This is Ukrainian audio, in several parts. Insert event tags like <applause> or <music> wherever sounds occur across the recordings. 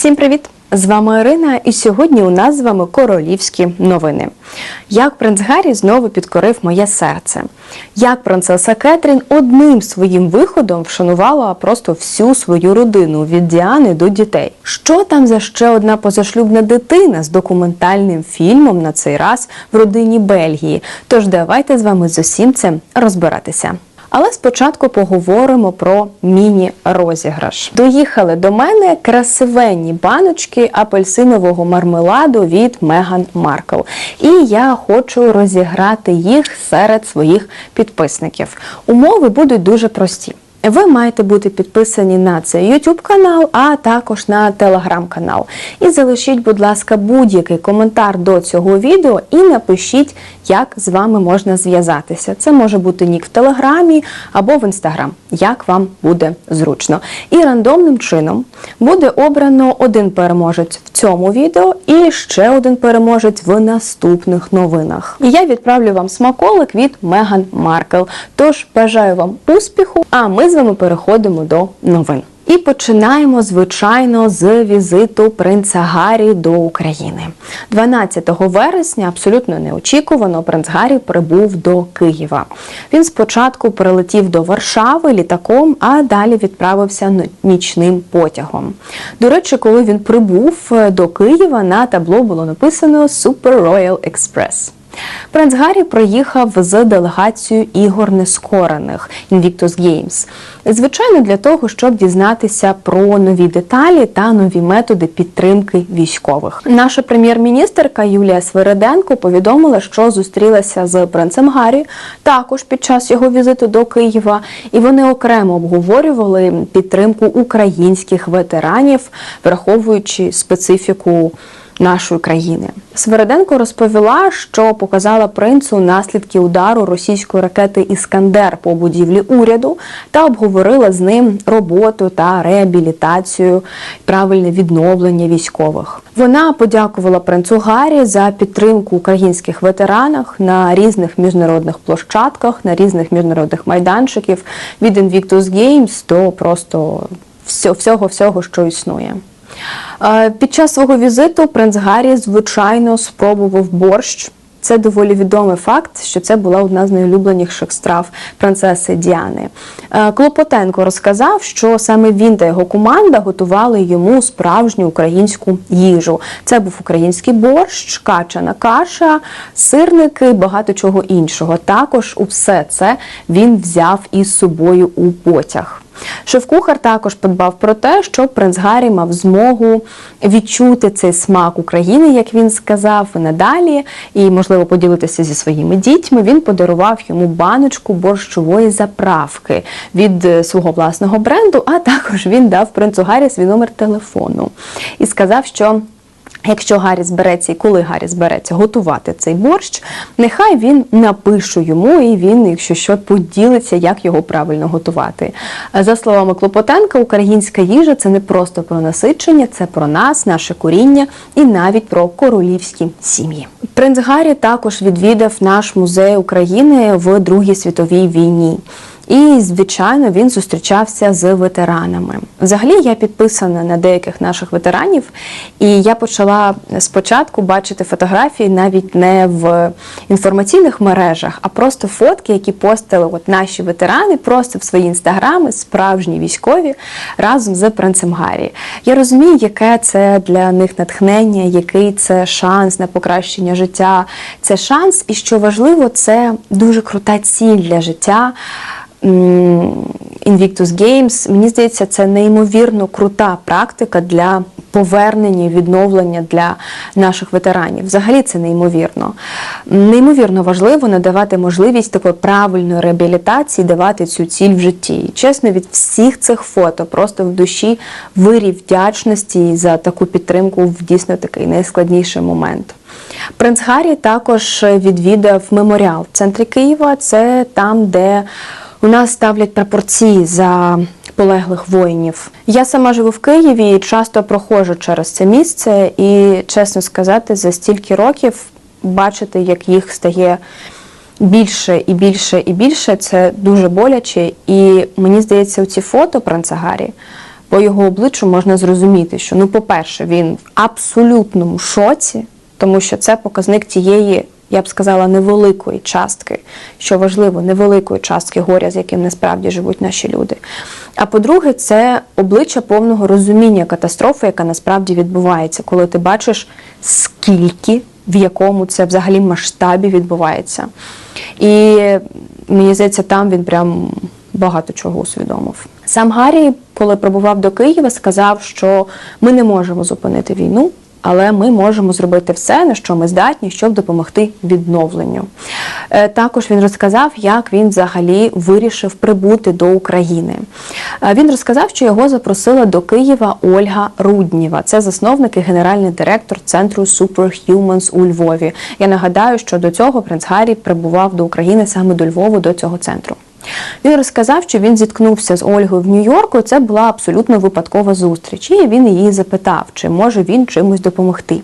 Всім привіт! З вами Ірина, і сьогодні у нас з вами королівські новини. Як принц Гаррі знову підкорив моє серце. Як принцеса Кетрін одним своїм виходом вшанувала просто всю свою родину від Діани до дітей. Що там за ще одна позашлюбна дитина з документальним фільмом на цей раз в родині Бельгії? Тож давайте з вами з усім цим розбиратися. Але спочатку поговоримо про міні-розіграш. Доїхали до мене красивенні баночки апельсинового мармеладу від Меган Маркл. І я хочу розіграти їх серед своїх підписників. Умови будуть дуже прості. Ви маєте бути підписані на цей YouTube канал, а також на Telegram канал. І залишіть, будь ласка, будь-який коментар до цього відео і напишіть, як з вами можна зв'язатися. Це може бути нік в Телеграмі або в Інстаграм, як вам буде зручно. І рандомним чином буде обрано один переможець в цьому відео і ще один переможець в наступних новинах. І я відправлю вам смаколик від Меган Маркл. Тож бажаю вам успіху! А ми з вами переходимо до новин. І починаємо, звичайно, з візиту принца Гаррі до України. 12 вересня, абсолютно неочікувано, принц Гаррі прибув до Києва. Він спочатку прилетів до Варшави літаком, а далі відправився нічним потягом. До речі, коли він прибув е, до Києва, на табло було написано Super Royal Express. Принц Гаррі приїхав з делегацією ігор нескорених Invictus Games. Звичайно, для того, щоб дізнатися про нові деталі та нові методи підтримки військових. Наша прем'єр-міністерка Юлія Свириденко повідомила, що зустрілася з принцем Гаррі також під час його візиту до Києва, і вони окремо обговорювали підтримку українських ветеранів, враховуючи специфіку нашої країни. Свириденко розповіла, що показала принцу наслідки удару російської ракети Іскандер по будівлі уряду та обговорила з ним роботу та реабілітацію, правильне відновлення військових. Вона подякувала принцу Гаррі за підтримку українських ветеранах на різних міжнародних площадках, на різних міжнародних майданчиків від Invictus Games до просто всього, всього, що існує. Е, під час свого візиту принц Гаррі, звичайно, спробував борщ. Це доволі відомий факт, що це була одна з найулюбленіших страв принцеси Діани. Е, Клопотенко розказав, що саме він та його команда готували йому справжню українську їжу. Це був український борщ, качана каша, сирники, багато чого іншого. Також усе це він взяв із собою у потяг. Шеф-кухар також подбав про те, щоб принц Гаррі мав змогу відчути цей смак України, як він сказав, надалі, і, можливо, поділитися зі своїми дітьми. Він подарував йому баночку борщової заправки від е, свого власного бренду, а також він дав принцу Гаррі свій номер телефону і сказав, що. Якщо Гаррі збереться і коли Гаррі збереться готувати цей борщ, нехай він напише йому, і він, якщо що, поділиться, як його правильно готувати. За словами Клопотенка, українська їжа це не просто про насичення, це про нас, наше коріння і навіть про королівські сім'ї. Принц Гаррі також відвідав наш музей України в Другій світовій війні. І, звичайно, він зустрічався з ветеранами. Взагалі, я підписана на деяких наших ветеранів, і я почала спочатку бачити фотографії навіть не в інформаційних мережах, а просто фотки, які постили от наші ветерани, просто в свої інстаграми, справжні військові разом з принцем Гаррі. Я розумію, яке це для них натхнення, який це шанс на покращення життя. Це шанс, і що важливо, це дуже крута ціль для життя. Invictus Games, мені здається, це неймовірно крута практика для повернення, відновлення для наших ветеранів. Взагалі це неймовірно. Неймовірно важливо надавати можливість такої правильної реабілітації, давати цю ціль в житті. І чесно, від всіх цих фото просто в душі вирів вдячності за таку підтримку в дійсно такий найскладніший момент. Принц Гаррі також відвідав меморіал в центрі Києва. Це там, де у нас ставлять прапорці за полеглих воїнів. Я сама живу в Києві і часто проходжу через це місце, і чесно сказати, за стільки років бачити, як їх стає. Більше і більше і більше це дуже боляче. І мені здається, у ці фото принца Гаррі По його обличчю можна зрозуміти, що, ну, по-перше, він в абсолютному шоці, тому що це показник тієї, я б сказала, невеликої частки, що важливо, невеликої частки горя, з яким насправді живуть наші люди. А по-друге, це обличчя повного розуміння катастрофи, яка насправді відбувається, коли ти бачиш, скільки в якому це взагалі масштабі відбувається. І мені здається, там він прям багато чого усвідомив. Сам Гаррі, коли прибував до Києва, сказав, що ми не можемо зупинити війну, але ми можемо зробити все, на що ми здатні, щоб допомогти відновленню. Е, Також він розказав, як він взагалі вирішив прибути до України. Е, Він розказав, що його запросила до Києва Ольга Рудніва. Це засновник і генеральний директор центру Superhumans у Львові. Я нагадаю, що до цього принц Гаррі прибував до України саме до Львову, до цього центру. Він розказав, що він зіткнувся з Ольгою в Нью-Йорку. Це була абсолютно випадкова зустріч. І він її запитав, чи може він чимось допомогти.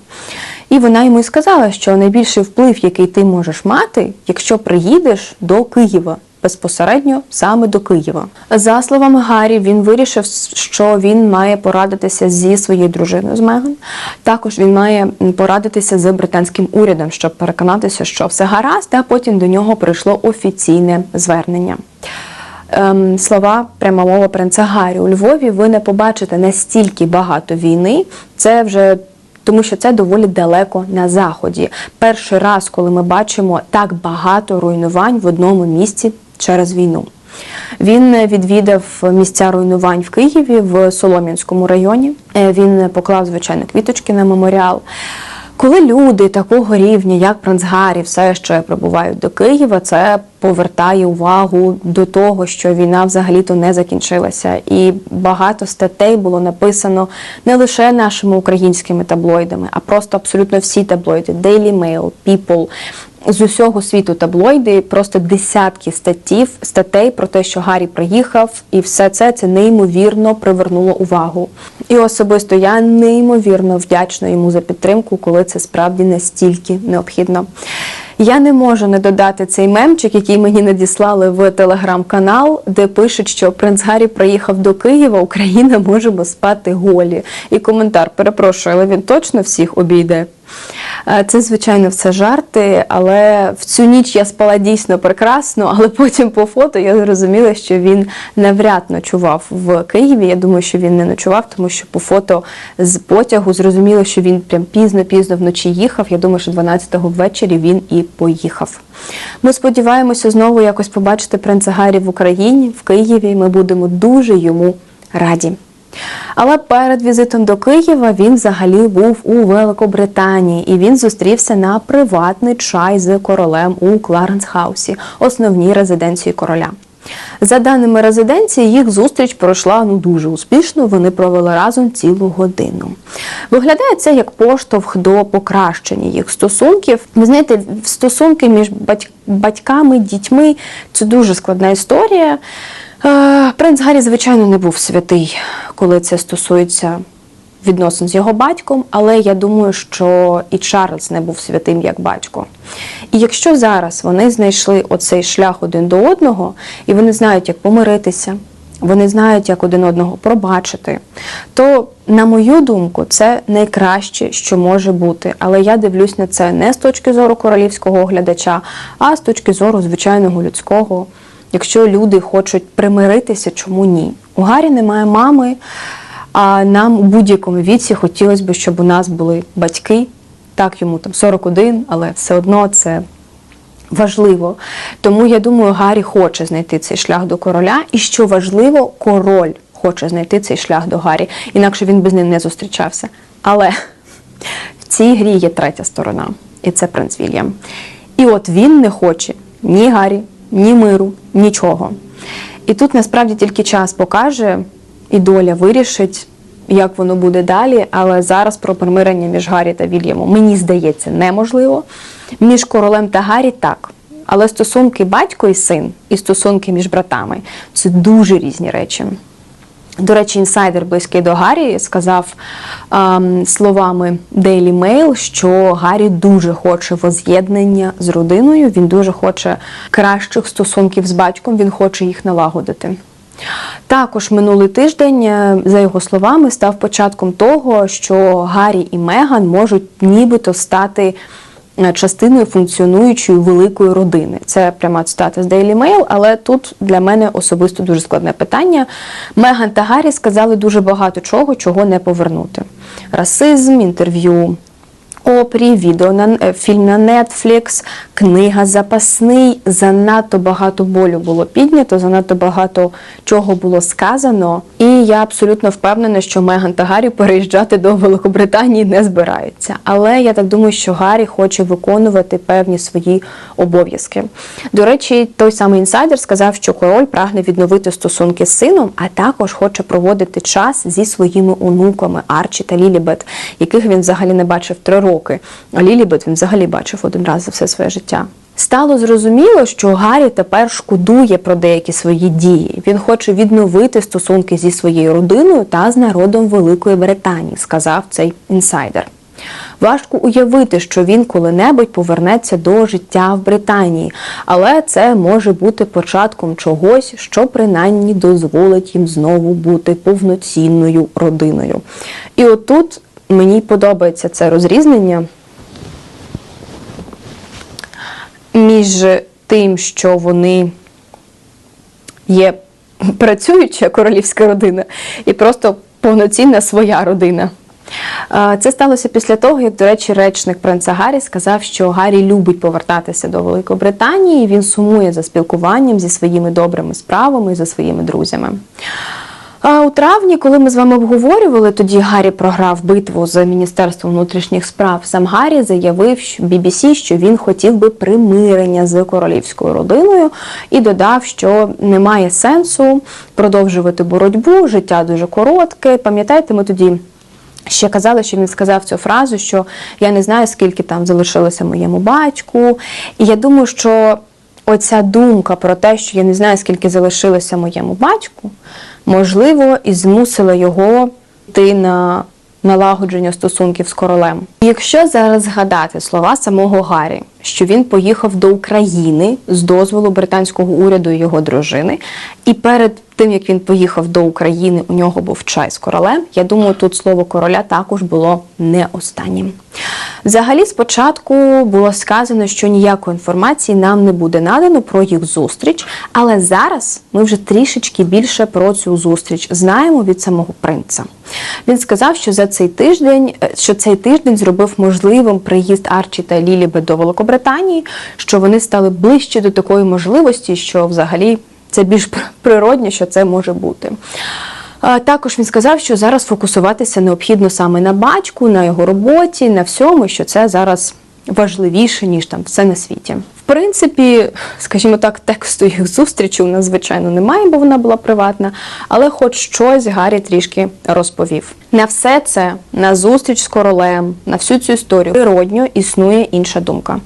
І вона йому сказала, що найбільший вплив, який ти можеш мати, якщо приїдеш до Києва. Безпосередньо саме до Києва. За словами Гаррі, він вирішив, що він має порадитися зі своєю дружиною з Меган. Також він має порадитися з британським урядом, щоб переконатися, що все гаразд, а потім до нього прийшло офіційне звернення. Ем, слова пряма мова принца Гаррі у Львові. Ви не побачите настільки багато війни. Це вже тому, що це доволі далеко на заході. Перший раз, коли ми бачимо так багато руйнувань в одному місці через війну. Він відвідав місця руйнувань в Києві в Солом'янському районі. Е, Він поклав звичайно квіточки на меморіал. Коли люди такого рівня, як принц Гаррі, все ще прибувають до Києва, це повертає увагу до того, що війна взагалі-то не закінчилася. І багато статей було написано не лише нашими українськими таблоїдами, а просто абсолютно всі таблоїди: Daily Mail, People, з усього світу таблоїди, просто десятки статтів, статей про те, що Гаррі приїхав, і все це це неймовірно привернуло увагу. І особисто я неймовірно вдячна йому за підтримку, коли це справді настільки необхідно. Я не можу не додати цей мемчик, який мені надіслали в телеграм-канал, де пишуть, що принц Гаррі приїхав до Києва, Україна можемо спати голі. І коментар перепрошую, але він точно всіх обійде. Е, Це, звичайно, все жарти, але в цю ніч я спала дійсно прекрасно, <laughs> але потім по фото я зрозуміла, що він навряд ночував в Києві. Я думаю, що він не ночував, тому що по фото з потягу зрозуміло, що він прям пізно-пізно вночі їхав. Я думаю, що 12-го ввечері він і поїхав. Ми сподіваємося знову якось побачити принца Гаррі в Україні, в Києві. Ми будемо дуже йому раді. Але перед візитом до Києва він взагалі був у Великобританії і він зустрівся на приватний чай з королем у Кларенс Хаусі, основній резиденції короля. За даними резиденції, їх зустріч пройшла ну дуже успішно. Вони провели разом цілу годину. Виглядає це як поштовх до покращення їх стосунків. Ви знаєте, стосунки між бать- батьками, дітьми це дуже складна історія. Принц Гаррі, звичайно, не був святий, коли це стосується відносин з його батьком, але я думаю, що і Чарльз не був святим як батько. І якщо зараз вони знайшли оцей шлях один до одного, і вони знають, як помиритися, вони знають, як один одного пробачити, то, на мою думку, це найкраще, що може бути. Але я дивлюсь на це не з точки зору королівського оглядача, а з точки зору звичайного людського. Якщо люди хочуть примиритися, чому ні? У Гаррі немає мами, а нам у будь-якому віці хотілося б, щоб у нас були батьки. Так, йому там 41, але все одно це важливо. Тому я думаю, Гаррі хоче знайти цей шлях до короля, і що важливо, король хоче знайти цей шлях до Гаррі, інакше він би з ним не зустрічався. Але в цій грі є третя сторона, і це принц Вільям. І от він не хоче ні Гаррі, ні миру, нічого. І тут насправді тільки час покаже, і доля вирішить, як воно буде далі. Але зараз про примирення між Гаррі та Вільямом, мені здається, неможливо. Між королем та Гаррі так. Але стосунки батько і син, і стосунки між братами це дуже різні речі. До речі, інсайдер близький до Гаррі сказав ем, словами Daily Mail, що Гаррі дуже хоче воз'єднання з родиною, він дуже хоче кращих стосунків з батьком, він хоче їх налагодити. Також минулий тиждень, е, за його словами, став початком того, що Гаррі і Меган можуть нібито стати частиною функціонуючої великої родини. Це пряма цитата з Daily Mail, але тут для мене особисто дуже складне питання. Меган та Гаррі сказали дуже багато чого, чого не повернути: расизм, інтерв'ю. Опрі, відео на е, фільм на Netflix, книга запасний. Занадто багато болю було піднято, занадто багато чого було сказано. І я абсолютно впевнена, що Меган та Гаррі переїжджати до Великобританії не збираються. Але я так думаю, що Гаррі хоче виконувати певні свої обов'язки. До речі, той самий інсайдер сказав, що король прагне відновити стосунки з сином, а також хоче проводити час зі своїми онуками Арчі та Лілібет, яких він взагалі не бачив три роки. А Лілібет він взагалі бачив один раз за все своє життя. Стало зрозуміло, що Гаррі тепер шкодує про деякі свої дії. Він хоче відновити стосунки зі своєю родиною та з народом Великої Британії, сказав цей інсайдер. Важко уявити, що він коли-небудь повернеться до життя в Британії, але це може бути початком чогось, що принаймні дозволить їм знову бути повноцінною родиною. І отут мені подобається це розрізнення між тим, що вони є працююча королівська родина, і просто повноцінна своя родина. Це сталося після того, як, до речі, речник принца Гаррі сказав, що Гаррі любить повертатися до Великобританії, він сумує за спілкуванням зі своїми добрими справами і за своїми друзями. А у травні, коли ми з вами обговорювали, тоді Гаррі програв битву з Міністерством внутрішніх справ. Сам Гаррі заявив BBC, що він хотів би примирення з королівською родиною і додав, що немає сенсу продовжувати боротьбу. Життя дуже коротке. Пам'ятаєте, ми тоді. Ще казали, що він сказав цю фразу, що я не знаю, скільки там залишилося моєму батьку. І я думаю, що оця думка про те, що я не знаю, скільки залишилося моєму батьку, можливо, і змусила його йти на налагодження стосунків з королем. Якщо зараз згадати слова самого Гаррі, що він поїхав до України з дозволу британського уряду і його дружини, і перед тим як він поїхав до України, у нього був чай з королем. Я думаю, тут слово короля також було не останнім. Взагалі, спочатку було сказано, що ніякої інформації нам не буде надано про їх зустріч, але зараз ми вже трішечки більше про цю зустріч знаємо від самого принца. Він сказав, що за цей тиждень, е, що цей тиждень зробив можливим приїзд Арчі та Лілібет до Великобританії, що вони стали ближче до такої можливості, що взагалі це більш природні, що це може бути. Також він сказав, що зараз фокусуватися необхідно саме на батьку, на його роботі, на всьому, що це зараз важливіше, ніж там все на світі. В принципі, скажімо так, тексту їх зустрічі у нас, звичайно, немає, бо вона була приватна, але хоч щось Гаррі трішки розповів. На все це, на зустріч з королем, на всю цю історію природньо існує інша думка.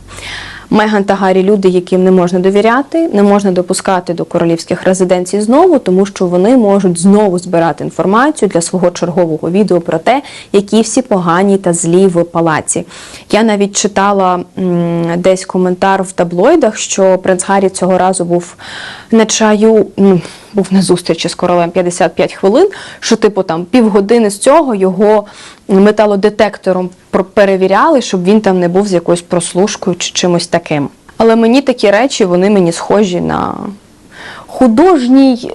Меган та Гаррі люди, яким не можна довіряти, не можна допускати до королівських резиденцій знову, тому що вони можуть знову збирати інформацію для свого чергового відео про те, які всі погані та злі в палаці. Я навіть читала м, десь коментар в таблоїдах, що принц Гаррі цього разу був на чаю. м, Був на зустрічі з королем 55 хвилин, що, типу, там півгодини з цього його металодетектором перевіряли, щоб він там не був з якоюсь прослушкою чи чимось таким. Але мені такі речі, вони мені схожі на художній.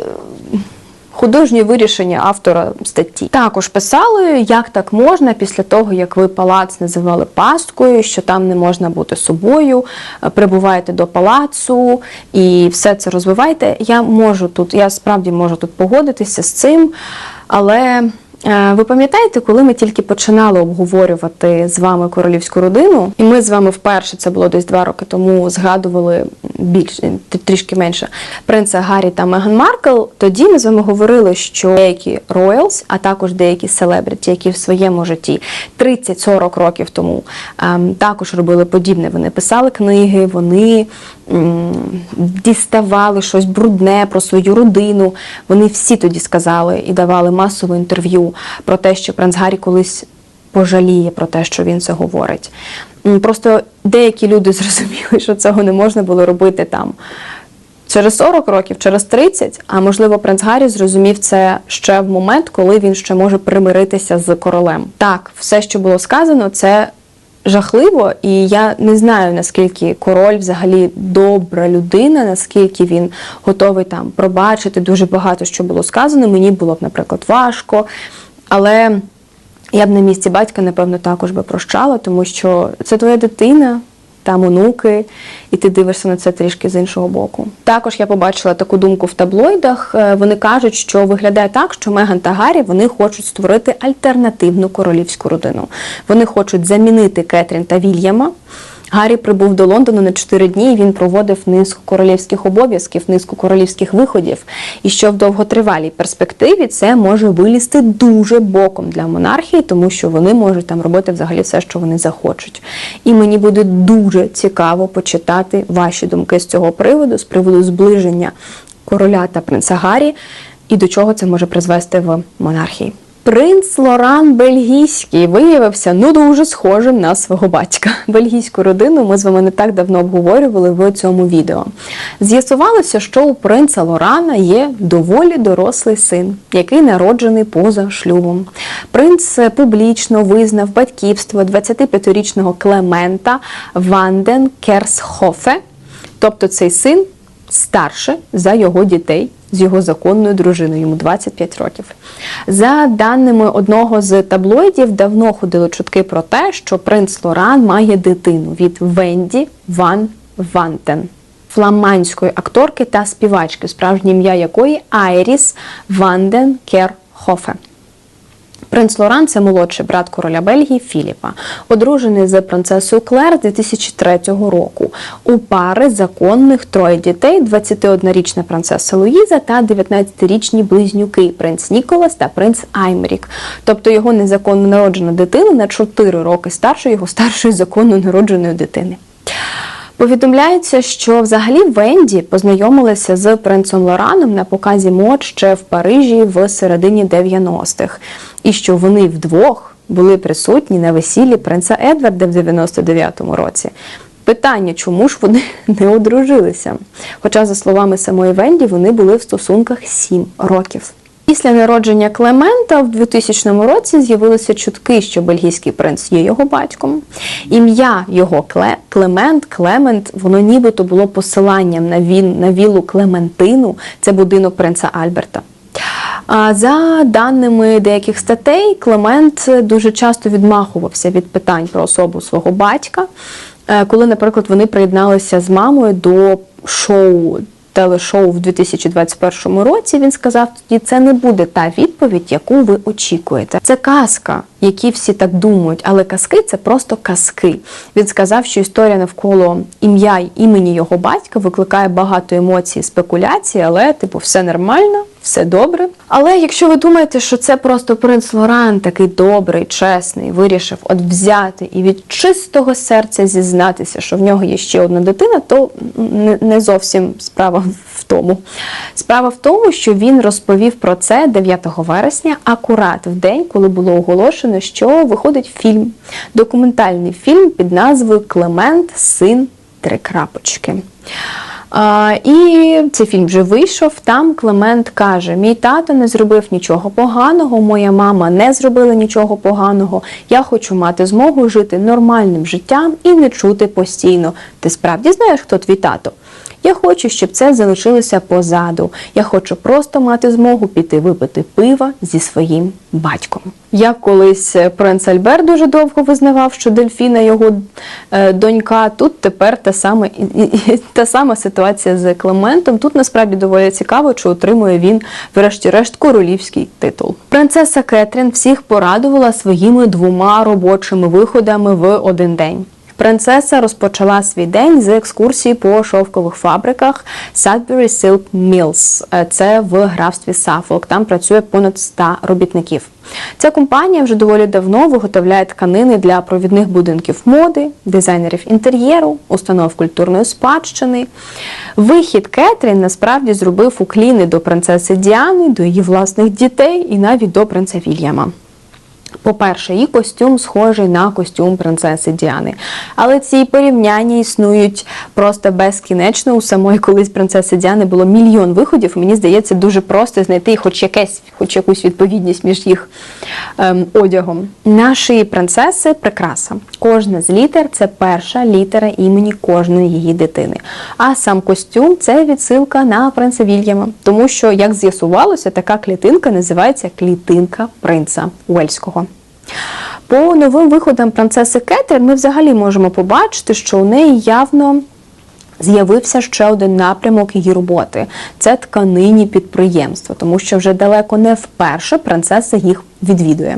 Художнє вирішення автора статті також писали, як так можна після того, як ви палац називали пасткою, що там не можна бути собою, е, прибуваєте до палацу і все це розвиваєте. Я можу тут, я справді можу тут погодитися з цим, але Ви пам'ятаєте, коли ми тільки починали обговорювати з вами королівську родину, і ми з вами вперше, це було десь два роки тому, згадували більше трішки менше принца Гаррі та Меган Маркл. Тоді ми з вами говорили, що деякі роялс, а також деякі селебриті, які в своєму житті 30-40 років тому ем, також робили подібне. Вони писали книги, вони діставали щось брудне про свою родину. Вони всі тоді сказали і давали масове інтерв'ю про те, що принц Гаррі колись пожаліє про те, що він це говорить. Просто деякі люди <laughs> зрозуміли, що цього не можна було робити там. Через 40 років, через 30, а можливо, принц Гаррі зрозумів це ще в момент, коли він ще може примиритися з королем. Так, все, що було сказано, це жахливо, і я не знаю наскільки король взагалі добра людина, наскільки він готовий там пробачити дуже багато, що було сказано. Мені було б, наприклад, важко, але. Я б на місці батька, напевно, також би прощала, тому що це твоя дитина, там онуки, і ти дивишся на це трішки з іншого боку. Також я побачила таку думку в таблоїдах. Е, Вони кажуть, що виглядає так, що Меган та Гаррі вони хочуть створити альтернативну королівську родину. Вони хочуть замінити Кетрін та Вільяма. Гаррі прибув до Лондону на 4 дні. Він проводив низку королівських обов'язків, низку королівських виходів. І що в довготривалій перспективі це може вилізти дуже боком для монархії, тому що вони можуть там робити взагалі все, що вони захочуть. І мені буде дуже цікаво почитати ваші думки з цього приводу, з приводу зближення короля та принца Гаррі, і до чого це може призвести в монархії. Принц Лоран Бельгійський виявився ну дуже схожим на свого батька. <laughs> Бельгійську родину ми з вами не так давно обговорювали в цьому відео. З'ясувалося, що у принца Лорана є доволі дорослий син, який народжений поза шлюбом. Принц публічно визнав батьківство 25-річного Клемента Ванден Керсхофе, тобто цей син старше за його дітей з його законною дружиною, йому 25 років. За даними одного з таблоїдів, давно ходили чутки про те, що принц Лоран має дитину від Венді Ван Вантен. Фламандської акторки та співачки, справжнє ім'я якої Айріс Ванден Керхофе. Принц Лоран це молодший брат короля Бельгії Філіпа, одружений з принцесою Клер 2003 року. У пари законних троє дітей: 21-річна принцеса Луїза та 19-річні близнюки принц Ніколас та принц Аймерік. Тобто його незаконно народжена дитина на 4 роки старше його старшої законно народженої дитини. Повідомляється, що взагалі Венді познайомилася з принцем Лораном на показі мод ще в Парижі в середині 90-х, і що вони вдвох були присутні на весіллі принца Едварда в 99-му році. Питання, чому ж вони <laughs> не одружилися? Хоча, за словами самої Венді, вони були в стосунках 7 років. Після народження Клемента в 2000 році з'явилися чутки, що бельгійський принц є його батьком. Ім'я його Кле, Клемент, Клемент, воно нібито було посиланням на, він, на вілу Клементину, це будинок принца Альберта. А За даними деяких статей, Клемент дуже часто відмахувався від питань про особу свого батька, е, коли, наприклад, вони приєдналися з мамою до шоу телешоу в 2021 році, він сказав тоді, це не буде та відповідь, яку ви очікуєте. Це казка, які всі так думають, але казки це просто казки. Він сказав, що історія навколо ім'я й імені його батька викликає багато емоцій, спекуляцій, але типу все нормально. Все добре. Але якщо ви думаєте, що це просто принц Лоран, такий добрий, чесний, вирішив от взяти і від чистого серця зізнатися, що в нього є ще одна дитина, то не зовсім справа тому. Справа в тому, що він розповів про це 9 вересня, акурат в день, коли було оголошено, що виходить фільм, документальний фільм під назвою Клемент, син три крапочки. А, І цей фільм вже вийшов. Там Клемент каже: Мій тато не зробив нічого поганого, моя мама не зробила нічого поганого. Я хочу мати змогу жити нормальним життям і не чути постійно. Ти справді знаєш, хто твій тато? Я хочу, щоб це залишилося позаду. Я хочу просто мати змогу піти випити пива зі своїм батьком. Як колись принц Альбер дуже довго визнавав, що Дельфіна його е, донька. Тут тепер та сама та сама ситуація з Клементом. Тут насправді доволі цікаво, чи отримує він, врешті-решт, королівський титул. Принцеса Кетрін всіх порадувала своїми двома робочими виходами в один день. Принцеса розпочала свій день з екскурсії по шовкових фабриках Sudbury Silk Mills. Е, це в графстві Саффолк. Там працює понад 100 робітників. Ця компанія вже доволі давно виготовляє тканини для провідних будинків моди, дизайнерів інтер'єру, установ культурної спадщини. Вихід Кетрін насправді зробив укліни до принцеси Діани, до її власних дітей і навіть до принца Вільяма. По-перше, її костюм схожий на костюм принцеси Діани. Але ці порівняння існують просто безкінечно. У самої колись принцеси Діани було мільйон виходів. Мені здається, дуже просто знайти хоч якесь, хоч якусь відповідність між їх ем, одягом. Наші принцеси прикраса. Кожна з літер це перша літера імені кожної її дитини. А сам костюм це відсилка на принца Вільяма, тому що, як з'ясувалося, така клітинка називається клітинка принца Уельського. По новим виходам принцеси Кетрін ми взагалі можемо побачити, що у неї явно з'явився ще один напрямок її роботи це тканині підприємства, тому що вже далеко не вперше принцеса їх відвідує.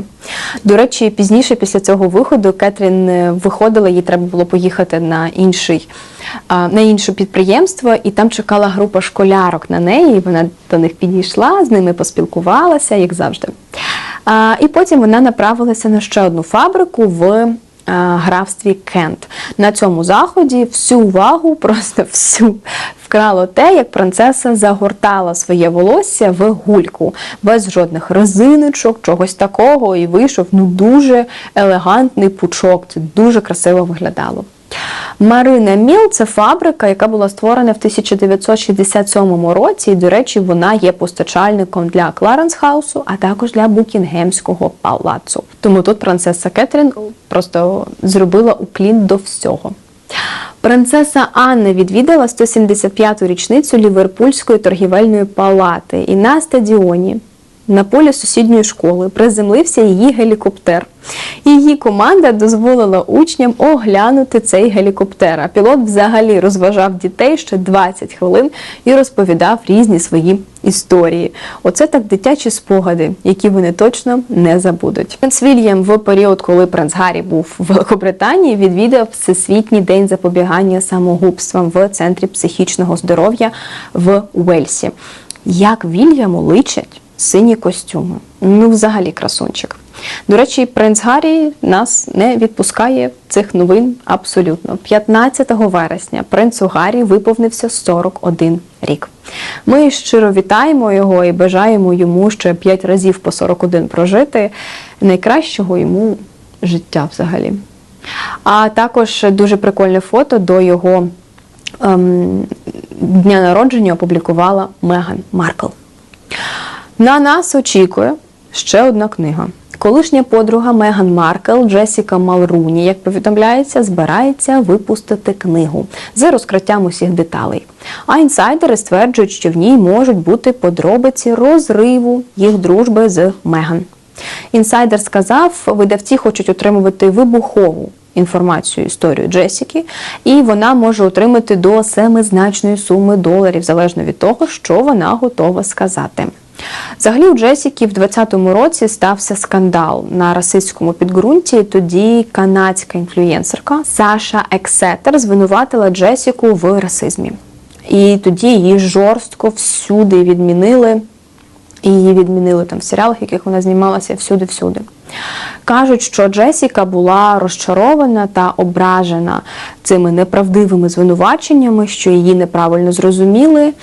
До речі, пізніше після цього виходу Кетрін е, виходила, їй треба було поїхати на інший. На інше підприємство, і там чекала група школярок на неї. і Вона до них підійшла, з ними поспілкувалася, як завжди. І потім вона направилася на ще одну фабрику в графстві Кент. На цьому заході всю увагу, просто всю вкрало те, як принцеса загортала своє волосся в гульку, без жодних резиночок, чогось такого, і вийшов ну дуже елегантний пучок. Це дуже красиво виглядало. Марина Міл це фабрика, яка була створена в 1967 році. І, до речі, вона є постачальником для Кларенс Хаусу, а також для Букінгемського палацу. Тому тут принцеса Кетрін просто зробила уклін до всього. Принцеса Анна відвідала 175-ту річницю Ліверпульської торгівельної палати, і на стадіоні на полі сусідньої школи приземлився її гелікоптер. Її команда дозволила учням оглянути цей гелікоптер. А пілот взагалі розважав дітей ще 20 хвилин і розповідав різні свої історії. Оце так дитячі спогади, які вони точно не забудуть. Принц Вільям в період, коли принц Гаррі був в Великобританії, відвідав Всесвітній день запобігання самогубствам в центрі психічного здоров'я в Уельсі. Як Вільяму личать сині костюми. Ну, взагалі, красунчик. До речі, принц Гаррі нас не відпускає цих новин абсолютно. 15 вересня принцу Гаррі виповнився 41 рік. Ми щиро вітаємо його і бажаємо йому ще 5 разів по 41 прожити. Найкращого йому життя взагалі. А також дуже прикольне фото до його ем, дня народження опублікувала Меган Маркл. На нас очікує ще одна книга. Колишня подруга Меган Маркл Джесіка Малруні, як повідомляється, збирається випустити книгу з розкриттям усіх деталей. А інсайдери стверджують, що в ній можуть бути подробиці розриву їх дружби з Меган. Інсайдер сказав, видавці хочуть отримувати вибухову інформацію, історію Джесіки, і вона може отримати до семизначної суми доларів, залежно від того, що вона готова сказати. Взагалі у Джесіки в 2020 році стався скандал на расистському підґрунті. Тоді канадська інфлюєнсерка Саша Ексетер звинуватила Джесіку в расизмі. І тоді її жорстко всюди відмінили. Її відмінили там в серіалах, в яких вона знімалася всюди-всюди. Кажуть, що Джесіка була розчарована та ображена цими неправдивими звинуваченнями, що її неправильно зрозуміли.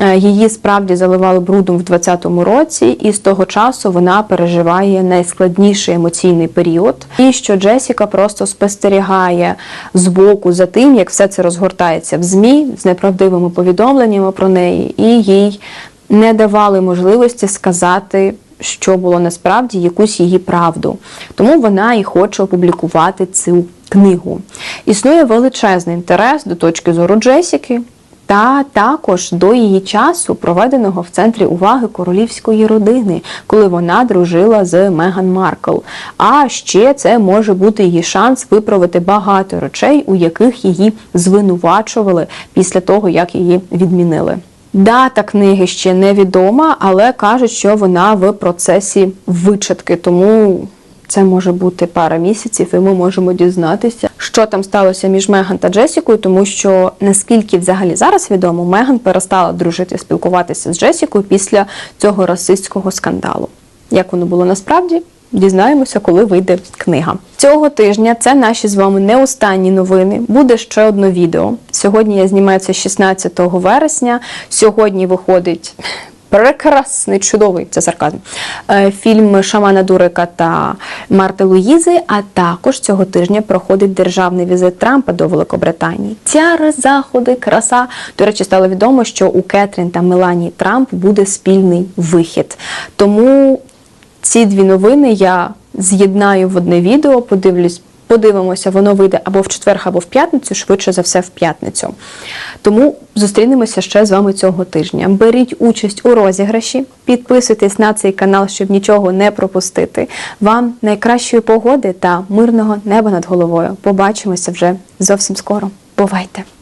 Е, Її справді заливали брудом в 2020 році, і з того часу вона переживає найскладніший емоційний період. І що Джесіка просто спостерігає збоку за тим, як все це розгортається в ЗМІ з неправдивими повідомленнями про неї, і їй не давали можливості сказати. Що було насправді якусь її правду, тому вона і хоче опублікувати цю книгу. Існує величезний інтерес до точки зору Джесіки, та також до її часу, проведеного в центрі уваги королівської родини, коли вона дружила з Меган Маркл. А ще це може бути її шанс виправити багато речей, у яких її звинувачували після того, як її відмінили. Дата книги ще невідома, але кажуть, що вона в процесі вичатки, тому це може бути пара місяців, і ми можемо дізнатися, що там сталося між Меган та Джесікою, тому що наскільки взагалі зараз відомо, Меган перестала дружити, спілкуватися з Джесікою після цього расистського скандалу. Як воно було насправді? Дізнаємося, коли вийде книга. Цього тижня це наші з вами не останні новини. Буде ще одне відео. Сьогодні я знімаю це 16 вересня. Сьогодні виходить прекрасний, чудовий, це сарказм. е, Фільм Шамана Дурика та Марти Луїзи. А також цього тижня проходить державний візит Трампа до Великобританії. Тяри, заходи, краса. До речі, стало відомо, що у Кетрін та Меланії Трамп буде спільний вихід. Тому ці дві новини я з'єднаю в одне відео, подивлюсь. Подивимося, воно вийде або в четвер, або в п'ятницю, швидше за все в п'ятницю. Тому зустрінемося ще з вами цього тижня. Беріть участь у розіграші, підписуйтесь на цей канал, щоб нічого не пропустити. Вам найкращої погоди та мирного неба над головою. Побачимося вже зовсім скоро. Бувайте!